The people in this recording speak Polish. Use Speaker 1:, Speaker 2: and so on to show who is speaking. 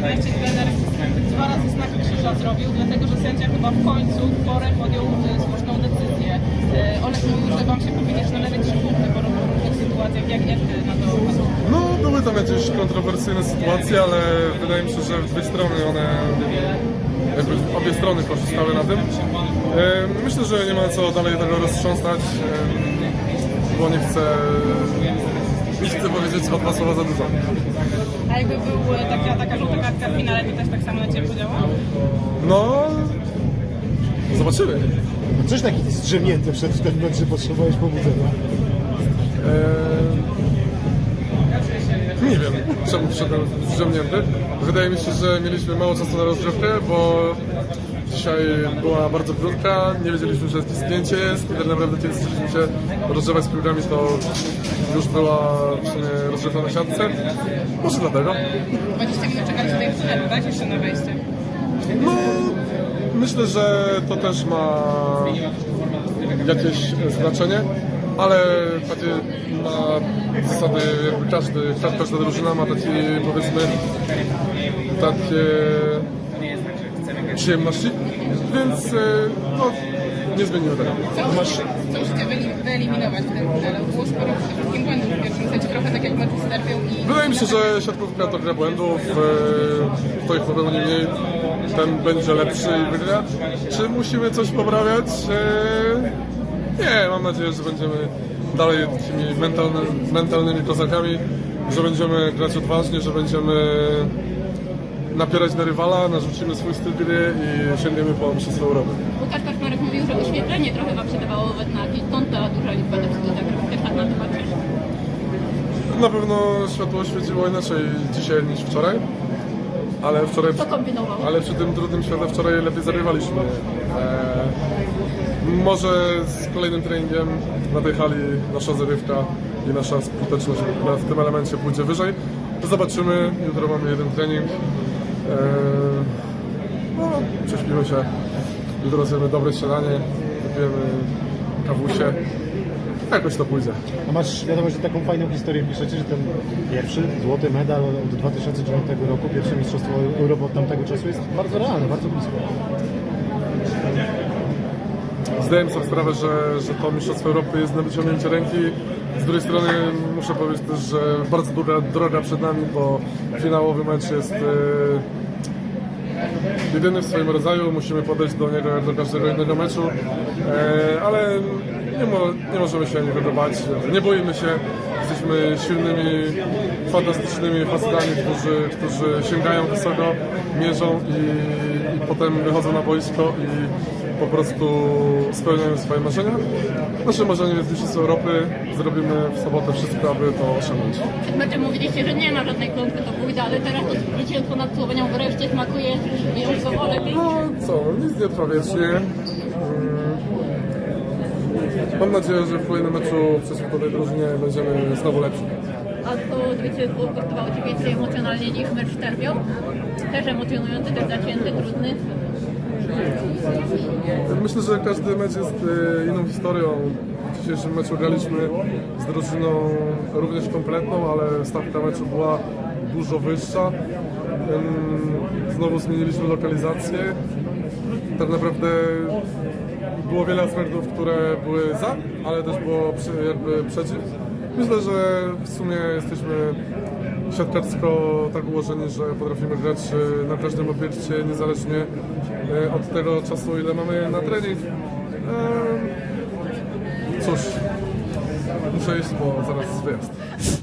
Speaker 1: wreszcie trener dwa razy znak krzyża zrobił, dlatego że sędzia chyba w końcu w porę podjął e, słuszną decyzję. E, Olek mówił, że wam się powinien należeć trzy punkty po różnych sytuacjach. Jak, jak ty na to?
Speaker 2: No, były tam jakieś kontrowersyjne sytuacje, ale wydaje mi się, że w dwie strony one, jakby obie strony korzystały na tym. E, Myślę, że nie ma co dalej tego roztrząsać, bo nie chcę, nie chcę powiedzieć o dwa słowa za dużo.
Speaker 1: A jakby był taka, taka w finale, to też tak samo na ciebie podziałał?
Speaker 2: No, zobaczymy.
Speaker 3: No coś taki zdrzemnięty przed w ten moment, że potrzebowałeś pobudzenia.
Speaker 2: Eee, nie wiem, czemu przyszedłem zdrzemnięty. Wydaje mi się, że mieliśmy mało czasu na rozgrzewkę, bo dzisiaj była bardzo krótka, nie wiedzieliśmy, że jest i tak naprawdę kiedy zaczęliśmy się rozgrzewać z piłkami, to już była w sumie rozgrzewka na siatce. Może dlatego.
Speaker 1: 20 minut czekaliście tutaj w tunelu, tak? Jeszcze na wejście.
Speaker 2: No, myślę, że to też ma jakieś znaczenie, ale takie ma zasady, jakby każdy, ka- każda drużyna ma takie, powiedzmy, takie przyjemności, więc e, no, nie zmieniło tego.
Speaker 1: Co musicie, co wyeliminować w tym finale? Było sporo przede wszystkim błędów w pierwszym secie, trochę tak jak mecz z Serbią i...
Speaker 2: Wydaje mi się, że siatkówka to gra błędów, e, kto ich popełni mniej, ten będzie lepszy i wygra. Czy musimy coś poprawiać? E, Nie, mam nadzieję, że będziemy dalej mentalny, mentalnymi kozakami, że będziemy grać odważnie, że będziemy napierać na rywala, narzucimy swój styl gry i sięgniemy po Mistrzostwo Europy.
Speaker 4: Łukasz Kaczmarek mówił, że oświetlenie trochę wam się dawało we znaki, stąd ta duża liczba decyzji, jak tak na to patrzysz.
Speaker 2: Na pewno światło świeciło inaczej dzisiaj niż wczoraj, ale wczoraj...
Speaker 4: Co kombinował?
Speaker 2: Ale przy tym trudnym świetle wczoraj lepiej zarywaliśmy. Eee, może z kolejnym treningiem na tej hali nasza zarywka i nasza skuteczność w tym elemencie pójdzie wyżej. To zobaczymy. Jutro mamy jeden trening. Eee, no, prześpimy się. Jutro zjemy dobre śniadanie, wypijemy kawusie. Jakoś to pójdzie.
Speaker 3: A masz wiadomo, że taką fajną historię piszecie, że ten pierwszy złoty medal od 2009 roku, pierwsze mistrzostwo Europy od tamtego czasu jest bardzo realne, bardzo blisko.
Speaker 2: Zdałem sobie sprawę, że, że to Mistrzostwo Europy jest na wyciągnięcie ręki. Z drugiej strony muszę powiedzieć też, że bardzo długa droga przed nami, bo finałowy mecz jest e, jedyny w swoim rodzaju. Musimy podejść do niego jak do każdego innego meczu, e, ale nie, mo, nie możemy się niego bać. Nie boimy się. Jesteśmy silnymi, fantastycznymi facetami, którzy, którzy sięgają wysoko, mierzą i, i potem wychodzą na boisko i po prostu spełniają swoje marzenia. Nasze marzenie jest Mistrzostwo Europy. Zrobimy w sobotę wszystko, aby to osiągnąć.
Speaker 4: Przed meczem mówiliście, że nie ma żadnej klątwy, to pójdę, ale teraz to zwycięstwo nad Słowenią wreszcie smakuje lepiej.
Speaker 2: No co, nic nie trwa wiecznie. Mm. Mam nadzieję, że w kolejnym meczu przeciwko tej drużynie będziemy znowu lepsi.
Speaker 4: A to zwycięstwo kosztowało Ci więcej emocjonalnie niż mecz z Serbią? Też emocjonujący, też zacięty, trudny.
Speaker 2: Myślę, że każdy mecz jest e, inną historią. W dzisiejszym meczu graliśmy z drużyną również kompletną, ale stawka meczu była dużo wyższa. Znowu zmieniliśmy lokalizację. Tak naprawdę było wiele aspektów, które były za, ale też było jakby przeciw. Myślę, że w sumie jesteśmy siatkarsko tak ułożeni, że potrafimy grać e, na każdym obiekcie, niezależnie e, od tego czasu, ile mamy na trening. Cóż, muszę iść, bo zaraz zwiast.